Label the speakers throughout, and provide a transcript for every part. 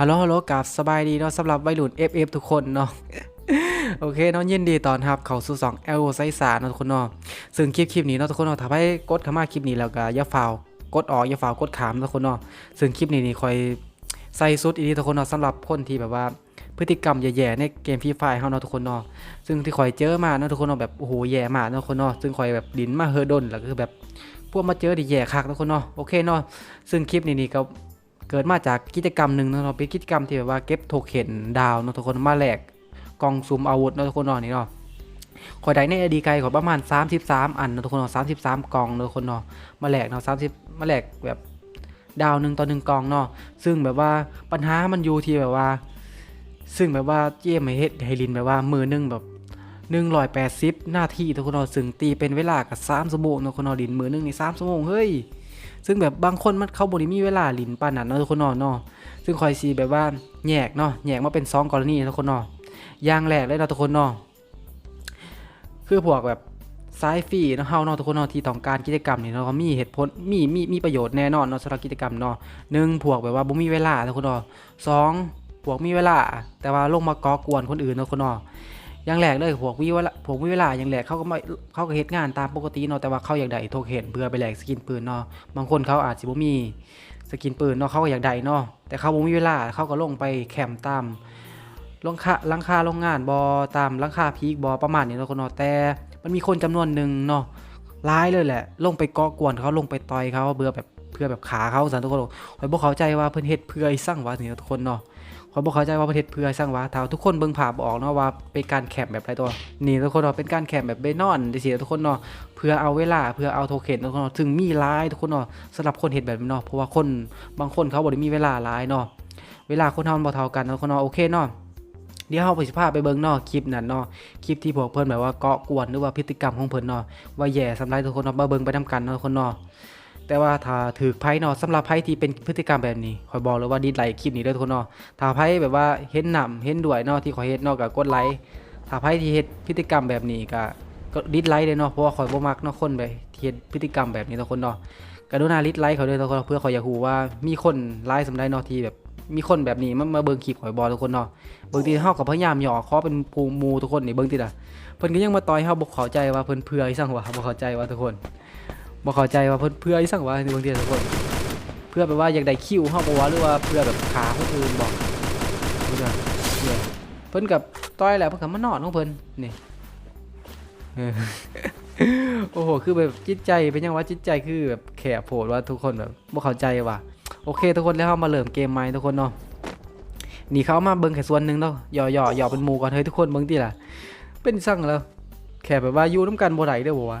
Speaker 1: ฮัลโหลฮัลโหลกับสบายดีเนาะสำหรับวัยรุ่น FF ทุกคนเนาะโอเคเนาะยินดีตอนรับเข้าสู่2 L ไซสาเนาะทุกคนเนาะซึ่งคลิปคลิปนี้เนาะทุกคนเนาะถ้าให้กดเข้ามาคลิปนี้แล้วก็อย่าฝ่าวกดออกอย่าฝ่าวกดขามทุกคนเนาะซึ่งคลิปนี้นี่คอยใส่สุดอีนี้ทุกคนเนาะสำหรับคนที่แบบว่าพฤติกรรมแย่ๆในเกมฟรีไฟเฮาเนาะทุกคนเนาะซึ่งที่คอยเจอมาเนาะทุกคนเนาะแบบโอ้โหแย่มากเนาะทุกคนเนาะซึ่งคอยแบบดินมาเฮอดนแล้วก็คือแบบพวกมาเจอดิแย่คักทุกคนเนาะโอเคเนาะซึ่งคลิปนี้นี่ก็ เกิดมาจากกิจกรรมหนึ่งเนาะเป็นกิจกรรมที่แบบว่าเก็บโทเค็นดาวเนาะทุกคนมาแลกกองซุ่มอาวุธเนาะทุกคนเนาะนี่เนาะขอยได้ในอดีตไกลขอประมาณ 33 อันเนาะทุกคนเนาะ33 กองเนาะทุกคนเนาะมาแลกเนาะ30 มาแลกแบบดาวหนึ่งต่อหนึ่งกองเนาะซึ่งแบบว่าปัญหามันอยู่ที่แบบว่า ซึ่งแบบว่าเจมให้เฮ็ดให้ลินแบบว่ามือหนึ่งแบบ180หน้าที่ทุกคนเนาะซึ่งตีเป็นเวลากับ3ชั่วโมงนะทุกคนเนาะลินมือหนึงนี่3ชั่วโมงเฮ้ย ซึ่งแบบบางคนมันเขาบริมีเวลาลินปานนั้นเนาะทุกคนเนาะซึ่งคอยซีแบบว่าแยกเนาะแยกมาเป็นสองกรณีทุกคนเนาะอย่างแรกเลยเนาะทุกคนเนาะคือพวกแบบสายฟรีเนาะเฮาเนาะทุกคนเนาะที่ต้องการกิจกรรมนี่เนาะเขามีเหตุผลมีมีมีประโยชน์แน่นอนเนาะสำหรับกิจกรรมเนาะหนึ่งพวกแบบว่าบ่มีเวลาทุกคนเนาะสองพวกมีเวลา แต่ว่าลงมาก่อกวนคนอื่นเนาะทุกคนเนาะ อย่างแรกเลยพวกวิวลาพวกมีเวลาอย่างแรกเขาก็ไม่เขาก็เฮ็ดงานตามปกติเนาะแต่ว่าเขาอยากได้โทเค็นเพื่อไปแลกสกินปืนเนาะบางคนเขาอาจจะบ่มีสกินปืนเนาะเขาก็อยากได้เนาะแต่เขาบ่มีเวลาเขาก็ลงไปแคมป์ตามลงคาลังคาโรงงานบอตามลังคาพีกบอประมาณนี้เนาะคนเนาะแต่มันมีคนจำนวนหนึ่งเนาะร้ายเลยแหละ ลงไปเกาะกวนเขาลงไปต่อยเขาเบื่อแบบเพื่อแบบขาเขาสันทุกคนคอยบ่เขาใจว่าเพิ่นเฮ็ดเพื่อไอ้สร้างวะนี่ทุกคนเนาะ คอยบ่เข้าใจว่าเพิ่นเฮ็ดเพื่อสร้างวะถ้าทุกคนเบิ่งภาพออกเนาะว่าเป็นการแคมแบบไรตัวนี่ทุกคนเนาะเป็นการแคมแบบไปนอนจังซี่ทุกคนเนาะเพื่อเอาเวลาเพื่อเอาโทเค็นทุกคนเนาะถึงมีหลายทุกคนเนาะสำหรับคนเห็นแบบนี้เนาะเพราะว่าคนบางคนเขาบ่ได้มีเวลาหลายเนาะเวลาคนเฮามันบ่เท่ากันทุกคนเนาะโอเคเนาะเดี๋ยวเฮาไปสิพาไปเบิ่งเนาะคลิปนั้นเนาะคลิปที่พวกเพิ่นแบบว่าเกาะกวนหรือว่าพฤติกรรมของเพิ่นเนาะว่าแย่สำหรับทุกคนเนาะมาเบิ่งไปนํกันเนาะทุกคนเนาะ แต่ว่าถ้าถือไพ่เนาะสำหรับไพ่ที่เป็นพฤติกรรมแบบนี้ขอยบอกเลยว่าดีไลค์คลิปนี้เด้อทุกคนเนาะถ้าไพ่แบบว่าเห็นหนำเห็นด้วยเนาะที่ขอยเฮ็ดเนาะก็กดไลค์ถ้าไพ่ที่เฮ็ดพฤติกรรมแบบนี้ก็ก็ดิสไลค์เลยเนาะเพราะว่าข่อยบ่มักเนาะคนไปเฮ็ดพฤติกรรมแบบนี้ทุกคนเนาะกรุณาดิสไลค์เขาด้วยทุกคนเพื่อเขาอยากรู้ว่ามีคนไลค์สำได้เนาะที่แบบมีคนแบบนี้มามาเบิ่งคลิปข่อยบ่ทุกคนเนาะเบางทีเฮาก็พยายามหยอกขอเป็นภูมูทุกคนนี่เบิ่งติล่ะเพิ่นก็ยังมาต่อยเฮาบ่เข้าใจว่าเพิ่นเพื่ออีสังวะบ่เข้าใจว่าทุกคน บ่เข้าใจว่าเพิ่นเพื่ออีสังวะนี่บางทีทุกคนเพื่อแบบว่าอยากได้คิวเฮาบ่วะหรือว่าเพื่อแบบขาคนอื่นบ่เพิ่นเนี่ยเพิ่นกับต่อยแหล้วเพิ่นก็มานอนของเพิ่นนี่โอ้โห คือแบบจิตใจเป็นยังว่าจิตใจคือแบบแขกโผดว่าทุกคนแบบบ่เข้าใจว่ะโอเค ทุกคนแล้วเรามาเริ่มเกมใหม่ทุกคนเนาะนี่เขามาเบิ่งแค่ส่วนหนึ่งเนาะย่อๆย่อเป็นหมู่ก่อนเฮ้ยทุกคนเบิ่งติล่ะ เป็นสั่งแล้ว แค่แบบว่ายู่น้ำกันบ่ได้เด้อบ่วะ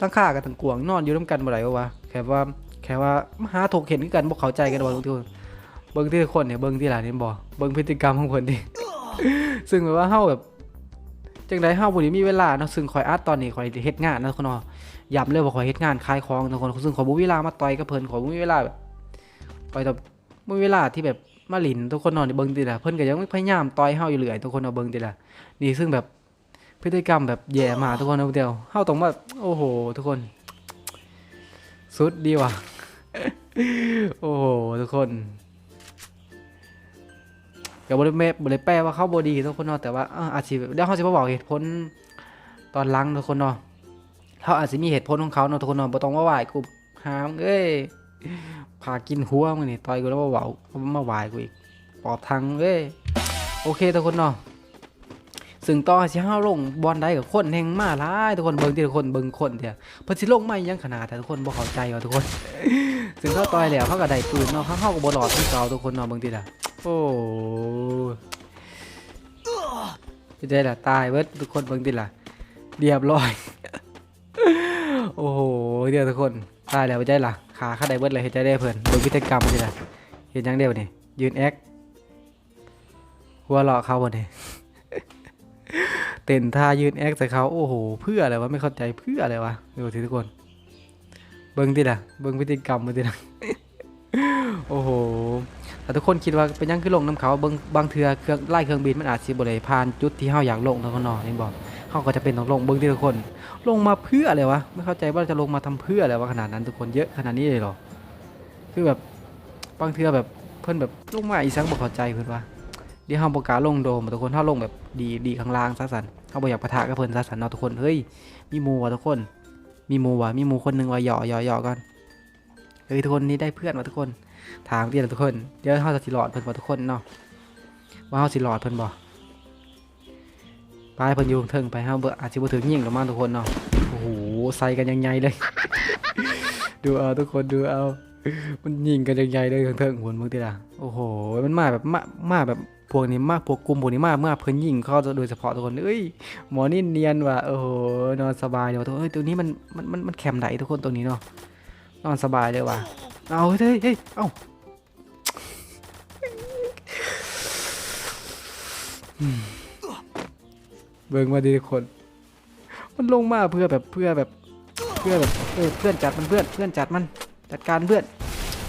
Speaker 1: ทั้งข้ากับทั้งกวงนอนอยู่น้ำกันบ่ได้วะแค่ว่าแค่ว่ามหาถกเห็นกันบ่เข้าใจกันว่ทุกคนเบิ่งที่ทุกคนเนี่ยเบิ่งที่ล่ะนี่บ่เบิ่งพฤติกรรมของเพิ่นดิซึ่งแบบว่าเฮาแบบจังไดเฮาบ่ได้มีเวลาเนาะซึ่งข่อยอัดตอนนี้ข่อยเฮ็ดงานนะทุกคนเนาะย้ำเลยว่าข่อยเฮ็ดงานขายของทุกคนซึ่งข่อยบ่มีเวลามาต่อยกับเพิ่นข่อยบ่มีเวลาแบบข่อยแบบบ่มีเวลาที่แบบมาหลินทุกคนเนาะนี่เบิ่งติล่ะเพิ่นก็ยังพยายามต่อยเฮาอยู่เรื่อยทุกคนเนาะเบิ่งติล่ะนี่ซึ่งแบบ พฤติกรรมแบบแย่มาทุกคนเนาะเดียวเฮาต้องแบบโอ้โห ทุกคน สุดดีว่ะ โอ้โห ทุกคนก็บ่ได้แม่บ่ได้แปลว่าเขาบ่ดีทุกคนเนาะแต่ว่าอาจสิแบบเดี๋ยวเขาสิมาบอกเหตุผลตอนหลังทุกคนเนาะเขาอาจสิมีเหตุผลของเขาเนาะทุกคนเนาะบ่ต้องมาไหว้กูหามเอ้ยพากินหัวมึงนี่ต่อยกูแล้วมาเว้ามาไหว้กูอีกปอบทางเอ้ยโอเคทุกคนเนาะ ซึ่งต่อสิเฮาลงบอลใดกับคนแห่งมาหลายทุกคนเบิ่งที่ทุกคนเบิ่งคนเถอะเพิ่นสิลงมาอีหยังขนาดแต่ทุกคนบ่เข้าใจว่าทุกคน ซึ่งเขาต่อยแล้วเขาก็ได้ปืนเนาะเขาเฮาก็บ่รอดคือเก่าทุกคนเนาะเบิ่งติล่ะโอ้ยได้ละตายเบิดทุกคนเบิ่งติล่ะเรียบร้อย โอ้โหเดี๋ยวทุกคนตายแล้วไปได้ล่ะขาข้าได้เบิดเลยเฮ็ดใจได้เพิ่นเบิ่งพิธีกรรมติล่ะเห็นยังเดียวนี่ยืนแอคหัวเราะเขาบ่นี่ย เต้นท่ายืนแอคใส่เขาโอ้โห เพื่ออะไรวะไม่เข้าใจเพื่ออะไรวะดูสิทุกคน เบิ่งติล่ะเบิ่งพฤติกรรมมันติล่ะโอ้โหแต่ทุกคนคิดว่าเป็นยังคือลงน้ำเขาเบิ่งบางเทือเครื่องไล่เครื่องบินมันอาจสิบ่ได้ผ่านจุดที่เฮาอยากลงทุกคนเนเห็นบ่เฮาก็จะเป็นต้องลงเบิ่งที่ทุกคน ลงมาเพื่ออะไรวะไม่เข้าใจว่าจะลงมาทำเพื่ออะไรวะขนาดนั้นทุกคนเยอะขนาดนี้เลยหรอคือแบบบางเทือแบบเพิ่อนแบบลงมาอีสังบ่เข้าใจเพิ่อนว่า เดี๋ยวเฮาบ่กล้าลงโดมทุกคนเฮาลงแบบดีดีข้างล่างซะสันเฮาบ่อยากปะทะกับเพิ่นซะสันเนาะทุกคนเฮ้ยมีหมู่ว่ะทุกคน มีหมู่ว่ะมีหมู่คนหนึงว่าหยอหยอหยอกกันเฮ้ยทุกคนนี่ได้เพื่อนว่ะทุกคนถามเดียทุกคนเดี๋ยวเฮาจะสิรอดเพิ่นบ่ทุกคนเนาะว่าเฮาสิรอดเพิ่นบ่ไปเพิ่นอยู่เทิงไปเฮาบ่อาจสิบ่ถึงยิงหรอกมั้งทุกคนเนาะโอ้โหใส่กันยังไงเลย ดูเอาทุกคนดูเอามันยิงกันยังไงเลยเทิงๆหุ่นมึงติล่ะโอ้โหมันมาแบบมามาแบบ วกนี้มากพวกกลุ่มพวกนี้มาเมื่อเพิ่นยิงเข้าโดยเฉพาะทุกคนเอ้ยหมอนี่เนียนว่ะโอ้โหนอนสบายเลยว่ะทุกคนเอ้ยตัวนี้มันมันมันมันแคมไหนทุกคนตรงนี้เนาะนอนสบายเลยว่ะเอาเฮ้ยเฮ้ยเอ้าเบิ่งมาดิทุกคน มันลงมาเพื่อแบบเพื่อแบบเพื่อแบบเออเพื่อนจัดมันเพื่อนเพื่อนจัดมันจัดการเพื่อน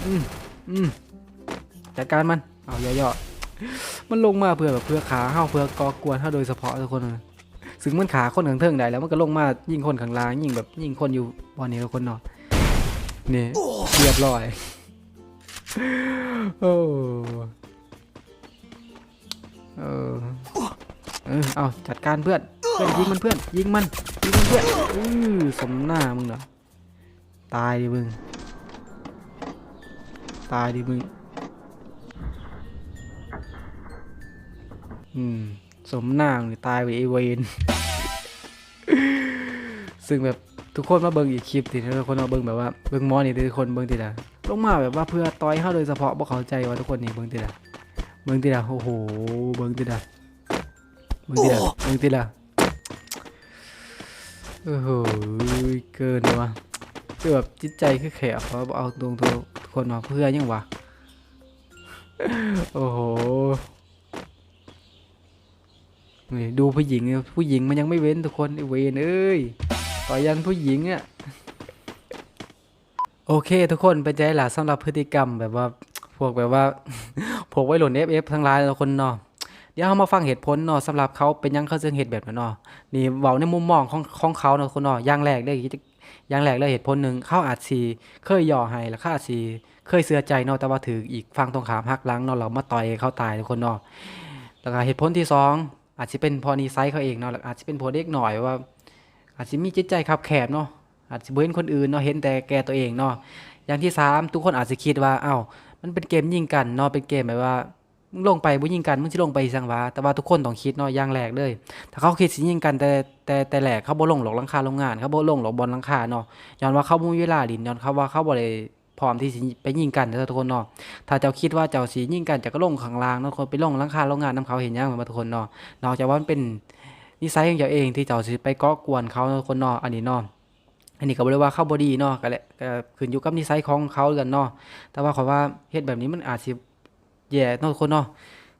Speaker 1: อืมอืมจัดการมันเอาย่อๆ มันลงมาเพื่อแบบเพื่อขาเฮาเพื่อก่อกวนเฮาโดยเฉพาะทุกคนซึ่งมันขาคนข้างเทิงได้แล้วมันก็ลงมายิงคนข้างล่างยิงแบบยิงคนอยู่วันนี้ทุกคนเนาะนี่เรียบร้อยโอ้เออเออเอาจัดการเพื่อนเพื่อนยิงมันเพื่อนยิงมันยิงมันเพื่อนอือสมหน้ามึงเนาะตายดิมึงตายดิมึง อืม สมนางหรือตายไปไอเวนซึ่งแบบทุกคนมาเบิ่งอีกคลิปติทุกคนมาเบิ่งแบบว่าเบิ่งหมอนี่ทุกคนเบิ่งติละลงมาแบบว่าเพื่อต่อยเฮาโดยเฉพาะบ่เข้าใจว่าทุกคนนี่เบิ่งติละเบิ่งติละโอ้โหเบิ่งติละเบิ่งติละเบิ่งติละโอ้โหเกินว่ะคือแบบจิตใจคือแขกเขาเอาตรงตัวคนมาเพื่อยังวะโอ้โหนี่ ดูผู้หญิงเนี่ยผู้หญิงมันยังไม่เว้นทุกคนไอเวนเอ้ยต่อยันผู้หญิงอะโอเค ทุกคนเป็นใจหล่ะสำหรับพฤติกรรมแบบว่าพวกแบบว่าพวกไว้หล่นเอฟเอฟทั้งหลายทุกคนเนาะเดี๋ยวเรามาฟังเหตุผลเนาะสำหรับเขาเป็นยังเขาจึงเหตุแบบนั้นเนาะนี่เว้าในมุมมองของของเขาเนาะคนเนาะอย่างแรกเลยอย่างแรกเลยเหตุผลหนึ่งเขาอาจสีเคยย่อให้แล้วเขาอาจสีเคยเสือใจเนาะแต่ว่าถืออีกฟังตรงขามหักหลังเนาะเรามาต่อยเขาตายทุกคนเนาะแล้วก็เหตุผลที่สอง อาจจะเป็นพอนีไซส์เขาเองเนาะอาจจะเป็นพอเด็กหน่อยว่า อาจจะมีจิตใจขับแคบเนาะอาจจะบ่เห็นคนอื่นเนาะเห็นแต่แกตัวเองเนาะอย่างที่สามทุกคนอาจจะคิดว่าเอ้ามันเป็นเกมยิงกันเนาะเป็นเกมแบบว่ามึงลงไปบ่ยิงกันมึงสิลงไปสังวาแต่ว่าทุกคนต้องคิดเนาะอย่างแรกเลยถ้าเขาคิดสิยิงกันแต่แต่แต่แหลกเขาบ่ลงหรอกลังคาโรงงานเขาบ่ลงหรอกบนหลังคาเนาะย้อนว่าเขาบ่มีเวลาดินย้อนเขาว่าเขาบ่ได้ พร้อมที่สิไปยิงกันเด้อทุกคนเนาะถ้าเจ้าคิดว่าเจ้าสียิงกันจะก็ลงข้างล่างเนาะคนไปลงหลังคาโรงงานน้ำเขาเห็นยังมาทุกคนเนาะนอกจากว่ามันเป็นนิสัยของเจ้าเองที่เจ้าสิไปก่อกวนเขาทุกคนเนาะอันนี้เนาะอันนี้ก็บ่ได้ว่าเข้าบ่ดีเนาะก็แหละก็ขึ้นอยู่กับนิสัยของเขากันเนาะแต่ว่าขอว่าเฮ็ดแบบนี้มันอาจสิแย่เนาะทุกคนเนาะ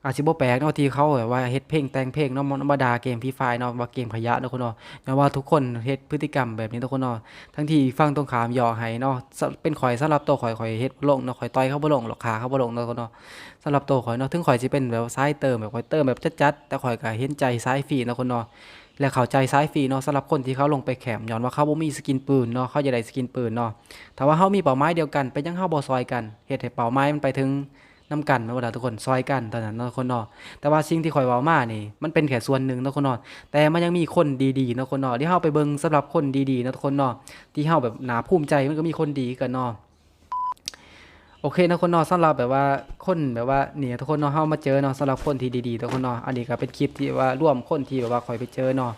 Speaker 1: อาจสิบ่แปลกเนาะที่เขาแบบว่าเฮ็ดเพลงแต่งเพลงเนาะมันมดาเกมฟรีไฟเนาะว่าเกมขยะเนาะคนเนาะแต่ว่าทุกคนเฮ็ดพฤติกรรมแบบนี้ทุกคนเนาะทั้งที่ฟังตรงขามหยอให้เนาะเป็นข่อยสำหรับตัวข่อยข่อยเฮ็ดบ่ลงเนาะข่อยต่อยเขาบ่ลงหรอกขาเขาบ่ลงเนาะคนเนาะสำหรับตัวข่อยเนาะถึงข่อยสิเป็นแบบซ้ายเติมแบบข่อยเติมแบบจัดๆแต่ข่อยก็เห็นใจซ้ายฟรีเนาะคนเนาะและเข้าใจซ้ายฟรีเนาะสำหรับคนที่เขาลงไปแคมย้อนว่าเขาบ่มีสกินปืนเนาะเขาจะได้สกินปืนเนาะถ้าว่าเฮามีเป้าหมายเดียวกันเป็นยังเฮาบ่ซอยกันเฮ็ดให้เป้าหมายมันไปถึง น้ำกันแม่นบ่ล่ะทุกคนซอยกันตอนนั้นเนาะคนเนาะแต่ว่าสิ่งที่ข่อยเว้ามานี่มันเป็นแค่ส่วนหนึ่งเนาะคนเนาะแต่มันยังมีคนดีๆเนาะคนเนาะที่เฮาไปเบิ่งสำหรับคนดีๆนะทุกคนเนาะที่เฮาแบบหนาภูมิใจมันก็มีคนดีกันเนาะโอเคนะคนเนาะสำหรับแบบว่าคนแบบว่าเนี่ยทุกคนเนาะเฮามาเจอเนาะสำหรับคนที่ดีๆทุกคนเนาะอันนี้ก็เป็นคลิปที่ว่าร่วมคนที่แบบว่าข่อยไปเจอเนาะ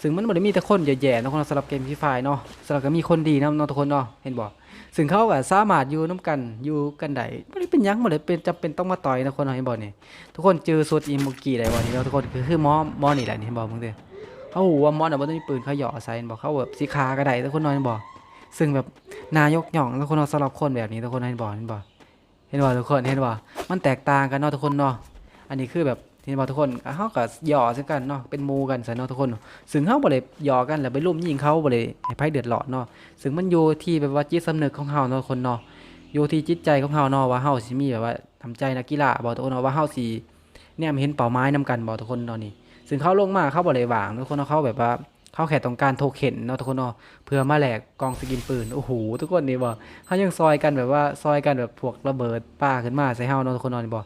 Speaker 1: ซึ่งมันบ่ได้มีแต่คนแย่ๆนะคนสำหรับเกมฟรีไฟเนาะสำหรับก็มีคนดีนำเนาะทุกคนเนาะเห็นบ่ ซึ่งเขาก็สามารถอยู่น้กันอยู่กันได้บ่ได้เป็นยังบ่ได้เป็นจำเป็นต้องมาต่อยนะคนเนาะเห็นบ่นี่ทุกคนเจอสุดอีโมกิได้บ่นี่เนาทุกคนคือคือมอมอนี่แหละนี่เห็นบ่มึงเด้อเขาฮู้ว่ามอน่ะบ่ต้องมีปืนเขาหยาะใส่เห็นบ่เขาแบบสิฆ่าก็ได้ทุกคนนาะเห็นบ่ซึ่งแบบนายกหย่องทุกคนเนาสำหรับคนแบบนี้ทุกคนเห็นบ่เห็นบ่เห็นบ่ทุกคนเห็นบ่มันแตกต่างกันเนาะทุกคนเนาะอันนี้คือแบบ เห็นบ่ทุกคนเฮาก็หยาะซึ่งกันเนาะเป็นมูกันซะเนาะทุกคน ซึ่งเฮาบ่ได้หยาะกันแล้วไปรุ่มยิงเขาบ่ได้ให้ไผเดือดร้อนเนาะซึ่งมันอยู่ที่แบบว่าจิตสำนึกของเฮาเนาะคนเนาะอยู่ที่จิตใจของเฮาเนาะว่าเฮาสิมีแบบว่าทำใจนักกีฬาบ่ทุกคนเนาะว่าเฮาสิแนมเห็นเป้าหมายนํกันบ่ทุกคนเนาะนี่ซึ่งเขาลงมาเขาบ่ได้หวางทุกคนเนาะเขาแบบว่าเขาแค่ต้องการโทเค็นเนาะทุกคนเนาะเพื่อมาแหลกกองสกินปืนโอ้โหทุกคนนี่บ่เขายังซอยกันแบบว่าซอยกันแบบพวกระเบิดป้าขึ้นมาใส่เฮาเนาะทุกคนเนาะนี่บ่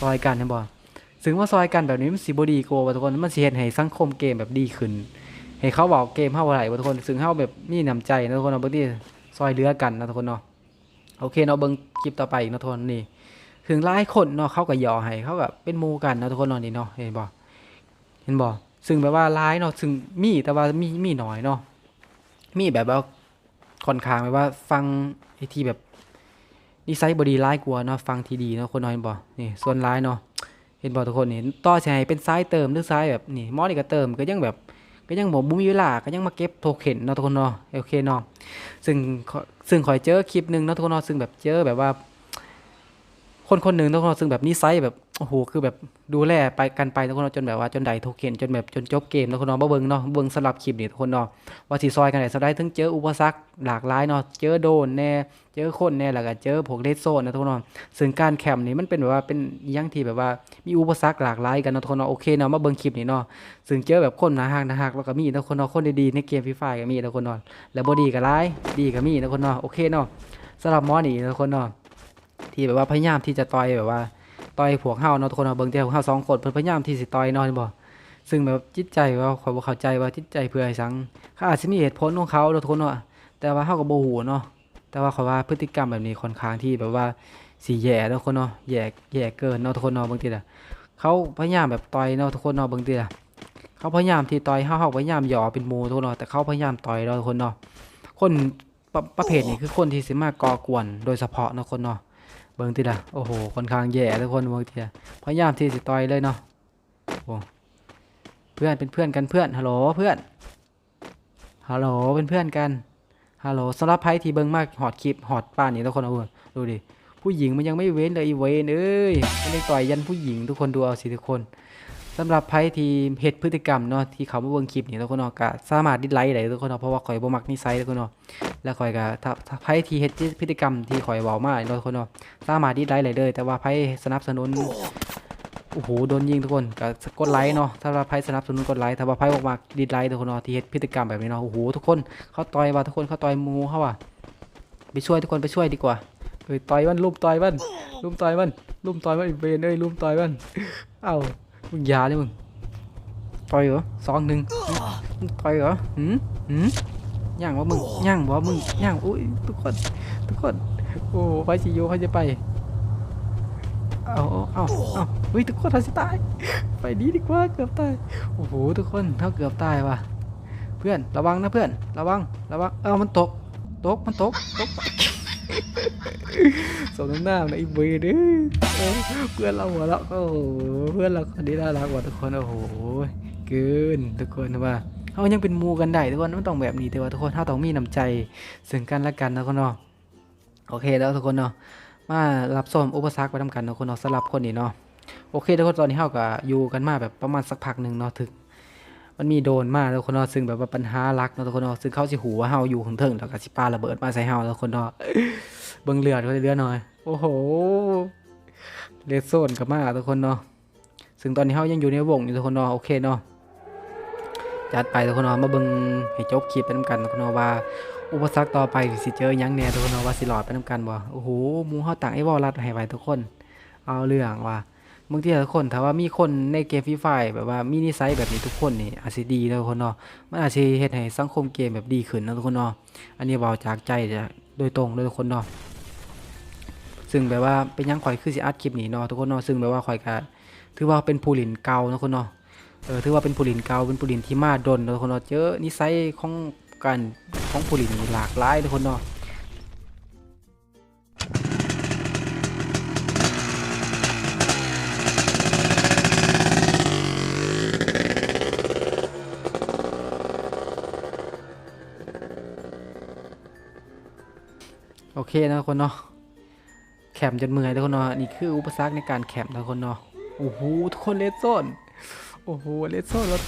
Speaker 1: ซอยกันเห็นบ่ ซึ่งว่าซอยกันแบบนี้มันสิบดีกว่าทุกคนมันสิเฮ็ดให้สังคมเกมแบบดีขึ้นให้เขาบอกเกมเฮาบ่ได้บ่ทุกคน ซึ่งเฮาแบบมีน้ำใจนะทุกคนเนาะบางทีซอยเลือกันนะทุกคนเนาะโอเคเนาะเบิ่งคลิปต่อไปนะทุกคนนี่ถึงหลายคนเนาะเขาก็ยอให้เขาก็เป็นมูกันนะทุกคนเนาะนี่เนาะเห็นบ่เห็นบ่ซึ่งแบบว่าร้ายเนาะซึ่งมีแต่ว่ามีมีน้อยเนาะมีแบบว่าค่อนข้างแบบว่าฟังไอ้ที่แบบนิสัยบดีร้ายกว่าเนาะฟังทีดีเนาะคนน้อยเห็นบ่นี่ส่วนร้ายเนาะ เห็นบอกทุกคนนี่ต่อใช้เป็นซ้ายเติมหรือซ้ายแบบนี่มอนี่ก็เติมก็ยังแบบก็ยังบอกบุ้มีเวลาก็ยังมาเก็บโทเค็นเนาะทุกคนเนาะโอเคเนาะซึ่งขอซึ่งคอยเจอคลิปหนึ่งเนาะทุกคนเนาะซึ่งแบบเจอแบบว่า คนคนหนึ่งทุกคนซึ่งแบบนิสัยแบบโอ้โหคือแบบดูแลไปกันไปทุกคนเนจนแบบว่าจนได้โทเค็นจนแบบจนจบเกมทุกคนเนาะมาเบิ่งเนาะเบิ่งสลับคลิปนี่ทุกคนเนาะว่าสิซอยกันได้สได้ถึงเจออุปสรรคหลากหลายเนาะเจอโดนแน่เจอคนแน่แล้วก็เจอพวกเลดโซนนะทุกคนเนาะซึ่งการแคมป์นี่มันเป็นแบบว่าเป็นยังที่แบบว่ามีอุปสรรคหลากหลายกันเนาะทุกคนเนาะโอเคเนาะมาเบิ่งคลิปนี่เนาะซึ่งเจอแบบคนหนาหักหนาหักแล้วก็มีทุกคนเนาะคนดีๆในเกมฟรีไฟก็มีทุกคนเนาะแล้วบดีก็ร้ายดีก็มีทุกคนเนาะโอเคเนาะสำหรับมอนี่ทุกคนเนาะ ที่แบบว่าพยายามที่จะต่อยแบบว่าต่อยพวกเฮาเนาะทุกคนเนาะเบิ่งแต่พวกเฮาสองคนเพิ่นพยายามที่สิต่อยเนาะเห็นบ่ซึ่งแบบจิตใจว่าขอยบ่เข้าใจว่าจิตใจเพื่อให้สังเขาอาจสิมีเหตุผลของเขาเนาะทุกคนเนาะแต่ว่าเฮาก็บ่ฮู้เนาะแต่ว่าขอยว่าพฤติกรรมแบบนี้ค่อนข้างที่แบบว่าสิแย่เนาะทุกคนเนาะแย่แย่เกินเนาะทุกคนเนาะบางทีน่ะเขาพยายามแบบต่อยเนาะทุกคนเนาะบางทีน่ะเขาพยายามที่ต่อยเฮาเฮาพยายามหยอเป็นหมู่ทุกคนเนาะแต่เขาพยายามต่อยเราทุกคนเนาะคนประประเภทนี้คือคนที่สิมาก่อกวนโดยเฉพาะเนาะคนเนาะ บิ่งติล่ะโอ้โหค่อนข้างแย่ทุกคนเบิ่งติล่ะพยายามที่สิต่อยเลยเนาะโอ้เพื่อนเป็นเพื่อนกันเพื่อนฮัลโหลเพื่อนฮัลโหลเป็นเพื่อนกันฮัลโหลสำหรับไพ่ที่เบิ่งมากหอดคลิปหอดป้านนี่ทุกคนเอาดูดิผู้หญิงมันยังไม่เว้นเลยอีเวนเอ้ยมันยังต่อยยันผู้หญิงทุกคนดูเอาสิทุกคน สำหรับไพ่ที่เฮ็ดพฤติกรรมเนาะที่เขามาเบิ่งคลิปนี่ทุกคนเนาะก็สามารถดิสไลค์ได้ทุกคนเนาะเพราะว่าข่อยบ่มักนิสัยทุกคนเนาะแล้วข่อยก็ถ้าถ้าไพ่ที่เฮ็ดพฤติกรรมที่ข่อยเว้ามาเนาะทุกคนเนาะสามารถดีไลค์ได้เลย แต่ว่าไพ่สนับสนุนโอ้โหโดนยิงทุกคนก็กดไลค์เนาะถ้าว่าไพ่สนับสนุนกดไลค์ถ้าว่าไพ่ออกมาดีไลค์ทุกคนเนาะที่เฮ็ดพฤติกรรมแบบนี้เนาะโอ้โหทุกคนเขาต่อยว่าทุกคนเขาต่อยมูเขาว่ะไปช่วยทุกคนไปช่วยดีกว่าเอ้ยต่อยมันลุมต่อยมันลุมต่อยมันลุมต่อยมันเวนเอ้ยลุมต่อยมันเอ้า มึงยาเลยมึงต่อยเหรอสองหนึ่งต่อยเหรอหืมหืมย่างว่ามึงย่างว่ามึงย่างอุ้ยทุกคนทุกคนโอ้ไปสิโยเขาจะไปเอาเอาเอาเฮ้ยทุกคนทันสิตายไปดีดีกว่าเกือบตายโอ้โหทุกคนเท่าเกือบตายว่ะเพื่อนระวังนะเพื่อนระวังระวังเอ้ามันตกตกมันตกตก สมน้ำหน้าในเวรเด้อเพื่อนเราหัวเราะโอ้โหเพื่อนเราคนนี้น่ารักกว่าทุกคนโอ้โหเกินทุกคนว่าเขายังเป็นมูกันได้ทุกคนมันต้องแบบนี้แต่ว่าทุกคนเขาต้องมีน้ำใจซึ่งกันและกันนะทุกคนเนาะโอเคแล้วทุกคนเนาะมารับส้มอุปสรรคไปทำกันนะทุกคนเนาะสำหรับคนนี้เนาะโอเคทุกคนตอนนี้เขาก็อยู่กันมาแบบประมาณสักพักหนึ่งเนาะถึง มันมีโดนมากทุกคนเนาะซึ่งแบบว่าปัญหารักเนาะทุกคนเนาะซึ่งเขาสิหูว่าเฮาอยู่ของเทิงแล้วก็สิปาระเบิดมาใส่เฮาทุกคนเนาะเบิ่งเลือดเขาเลือดหน่อย โอ้โหเลโซนกับมาทุกคนเนาะซึ่งตอนนี้เฮายังอยู่ในวงอยู่ทุกคนเนาะโอเคเนาะจัดไปทุกคนเนาะมาเบิ่งให้จบคลิปไปนํกันทุกคนเนาะว่าอุปสรรคต่อไปสิเจอยังแหน่ทุกคนเนาะว่าสิรอดไปนํกันบ่โอ้โหหมูเฮาต่างไอ้วอลรัดให้ไว้ทุกคน เอาเรื่องว่า บางทีทุกคนถ้าว่ามีคนในเกมฟรีไฟแบบว่ามีนิสัยแบบนี้ทุกคนนี่อาจสิดีนะทุกคนเนาะมันอาจสิเฮ็ดให้สังคมเกมแบบดีขึ้นนะทุกคนเนาะอันนี้เว้าจากใจจะโดยตรงเลยทุกคนเนาะซึ่งแบบว่าเป็นยังข่อยคือสิอัดคลิปนี้เนาะทุกคนเนาะซึ่งแบบว่าข่อยก็ถือว่าเป็นผู้หลินเก่านะทุกคนเนาะเออถือว่าเป็นผู้หลินเก่าเป็นผู้หลินที่มาดนทุกคนเนาะเจอนิสัยของการของผู้หลินหลากหลายทุกคนเนาะ โอเคนะทุกคนเนาะแคมป์จนเมื่อยทุกคนเนาะนี่คืออุปสรรคในการแคมป์ทุกคนเนาะโอ้โหทุกคนเลดโซนโอ้โหเลสโซ่รถ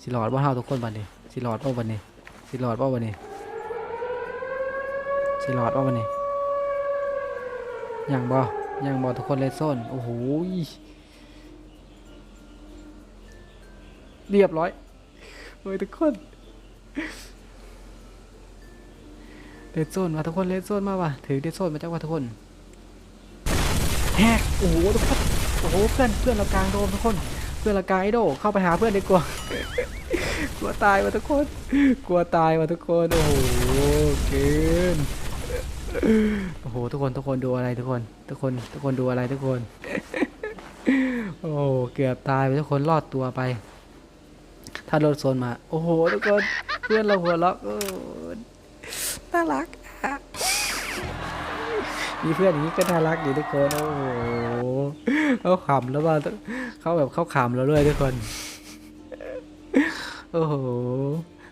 Speaker 1: สิหลอดว่าเฮาทุกคนบัดนี้สิหลอดว่าบัดนี้สิหลอดว่าบัดนี้สิหลอดว่าบัดนี้ยังบ่ยังบ่ทุกคนเลสโซนโอ้โหเรียบร้อยเฮ้ยทุกคน เลดโซนมาทุกคนเลดโซนมาว่ะถือเลดโซนมาจากว่าทุกคนแฮกโอ้โหทุกคนโอ้โหเพื่อนเพื่อนเรากลางโดมทุกคน เพื่อนเรากลางไอโดเข้าไปหาเพื่อนดีกว่ากลัวตายว่ะทุกคน กลัวตายว่ะทุกคนโอ้โหเกินโอ้โหทุกคนทุกคนดูอะไรทุกคน ทุกคนทุกคนดูอะไรทุกคน โอ้เกือบตายไปทุกคนรอดตัวไป ถ้าโดนโซนมา โอ้โหทุกคนเพื่อนเราหัวเราะโอ้ น่ารักอะมีเพื่อนอย่างนี้ก็น่ารักดีทุกคนโอ้โหเขาขำแล้วว่าเขาแบบเขาขำเราด้วยทุกคน โอ้โห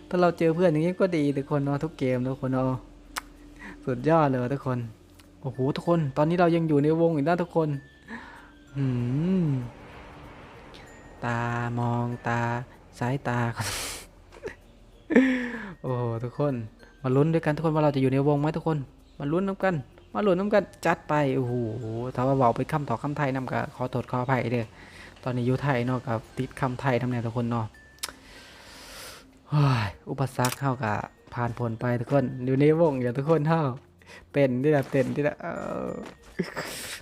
Speaker 1: ถ้าเราเจอเพื่อนอย่างนี้ก็ดีทุกคนเนาะทุกเกมทุกคนเนาะสุดยอดเลยทุกคนโอ้โหทุกคน ตอนนี้เรายังอยู่ในวงอีกนะทุกคนอืมตามองตาสายตา โอ้โหทุกคน มาลุ้นด้วยกันทุกคนว่าเราจะอยู่ในวงไหมทุกคน มาลุ้นน้ำกัน มาลุ้นน้ำกันจัดไปโอ้โหถ้าว่าเบาไปคำต่อคำไทยนำกับขอโทษขออภัยเด้อตอนนี้อยู่ไทยเนาะกับติดคำไทยทำแนวทุกคนเนาะอุปสรรคเข้ากับผ่านผลไปทุกคนอยู่ในวงอย่าทุกคนเท่าเต้นที่ละเต้นที่ละเออ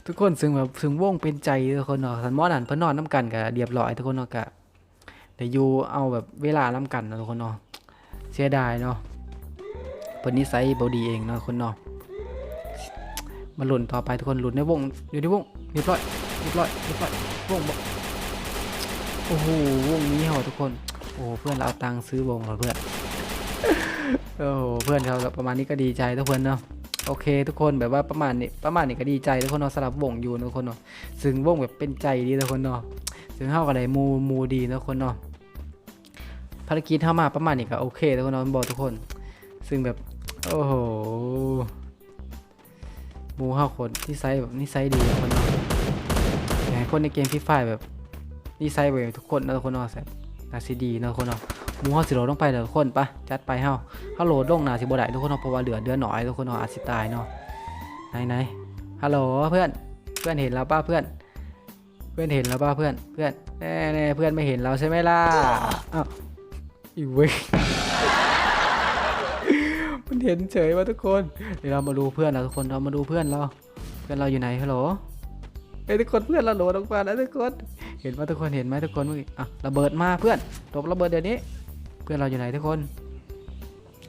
Speaker 1: ทุกคนซึ่งแบบซึ่งวงเป็นใจทุกคนเนาะสันมอนันเพิ่นนอนน้ำกันกับเรียบร้อยทุกคนเนาะกะแต่ยูเอาแบบเวลาน้ำกันนะทุกคนเนาะเสียดายเนาะ เพิ่นนิสัยบ่ดีเองเนาะคนเนาะมาหล่นต่อไปทุกคนหลุดในวงอยู่ในวงเรียบร้อยเรียบร้อยเรียบร้อยวงบโอ้โหวงนี้เหรอทุกคน โอ้เพื่อนเราเอาตังค์ซื้อวงเหรอเพื่อนโอ้โหเพื่อนเขาประมาณนี้ก็ดีใจทุกคนเนาะโอเค ทุกคนแบบว่าประมาณนี้ประมาณนี้ก็ดีใจทุกคนเนาะสำหรับวงอยู่ทุกคนเนาะซึ่งวงแบบเป็นใจดีทุกคนเนาะซึ่งเข้ากับอะไรมูมูดีทุกคนเนาะภารกิจเข้ามาประมาณนี้ก็โอเคทุกคนเนาะบอกทุกคน ซึ่งแบบ โอ้โหหมูเข้าคนที่ไซส์แบบนิสัยดีคนเนาะอยากให้คนในเกมฟีไฟแบบนิสัยแบบทุกคนนะทุกคนเนาะแบบนาซีดีนะทุกคนเนาะหมูเฮาสิโหลดลงไปเด้อทุกคนปะจัดไปเฮาเฮาโหลดลงนาสิบ่ได้ทุกคนเนาะเพราะว่าเหลือเดือนหน่อยทุกคนเนาะอาจสิตายเนาะไหนไหนฮัลโหลเพื่อนเพื่อนเห็นเราป่ะเพื่อน เพื่อนเห็นเราป่ะเพื่อนเพื่อนแน่แน่เพื่อนไม่เห็นเราใช่ไหมล่ะอ้าวอีเว้ย มันเห็นเฉยว่ะทุกคน เดี๋ยวเรามาดูเพื่อนเราทุกคนเรามาดูเพื่อนเรา เพื่อนเราอยู่ไหนฮัลโหลเฮ้ยทุกคนเพื่อนเราโหลดลงมาแล้วทุกคน เห็นว่าทุกคนเห็นไหมทุกคนเมื่อกี้อะระเบิดมาเพื่อนตบระเบิดเดี๋ยวนี้ เพื่อนเราอยู่ไหนทุกคน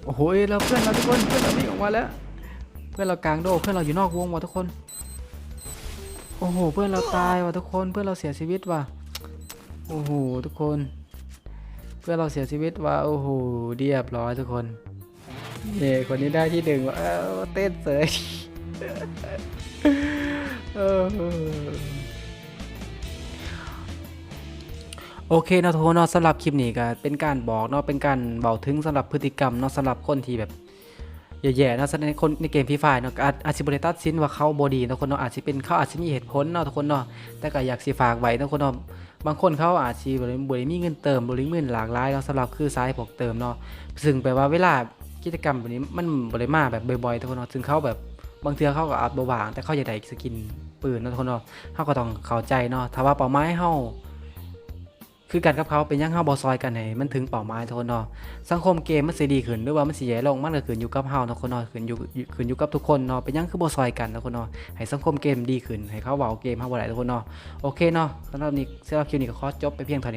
Speaker 1: โอ้โหเราเพื่อนเราทุกคนเพื่อนเราวิ่งออกมาแล้ว เพื่อนเรากลางโดเพื่อนเราอยู่นอกวงว่ะทุกคน โอ้โหเพื่อนเราตายว่ะทุกคนเพื่อนเราเสียชีวิตว่ะ โอ้โหทุกคน เพื่อนเราเสียชีวิตว่ะโอ้โหเรียบร้อยทุกคน เย่คนนี้ได้ที่หนึ่งว่ะเอ้าเต้นเสยโอเคเนาะทุกคนเนาะสำหรับคลิปนี้ก็เป็นการบอกเนาะเป็นการเบาถึงสำหรับพฤติกรรมเนาะสำหรับคนที่แบบแย่ๆเนาะสำหรับคนในเกมฟรีไฟเนาะอาจอาจสิบ่ได้ตัดสินว่าเขาบ่ดีเนาะคนเนาะอาจสิเป็นเขาอาจสิมีเหตุผลเนาะทุกคนเนาะแต่ก็อยากสิฝากไว้เนาะทุกคนเนาะบางคนเขาอาจสิบ่ได้บ่ได้มีเงินเติมบ่ได้มีเงินหลากหลายเนาะสำหรับคือสายพวกเติมเนาะซึ่งแปลว่าเวลา กิจกรรมแบบนี้มันบ่ได้มาแบบบ่อยๆทุกคนเนาะซึ่งเขาแบบบางเทือเขาก็อาจบวางแต่เขาอยากได้สกินปืนเนาะทุกคนเนาะเขาก็ต้องเข้าใจเนาะถ้าว่าเป้าหมายเฮาคือกันกับเขาเป็นยังเฮาบ่ซอยกันให้มันถึงเป้าหมายทุกคนเนาะสังคมเกมมันสิดีขึ้นหรือว่ามันสิแย่ลงมันก็ขึ้นอยู่กับเฮาเนาะคนเนาะขึ้นอยู่ขึ้นอยู่กับทุกคนเนาะเป็นยังคือบ่ซอยกันทุกคนเนาะให้สังคมเกมดีขึ้นให้เขาเว้าเกมเฮาบ่ได้ทุกคนเนาะโอเคเนาะสำหรับนี้สำหรับคลิปนี้ก็ขอจบไปเพียงเท่านี้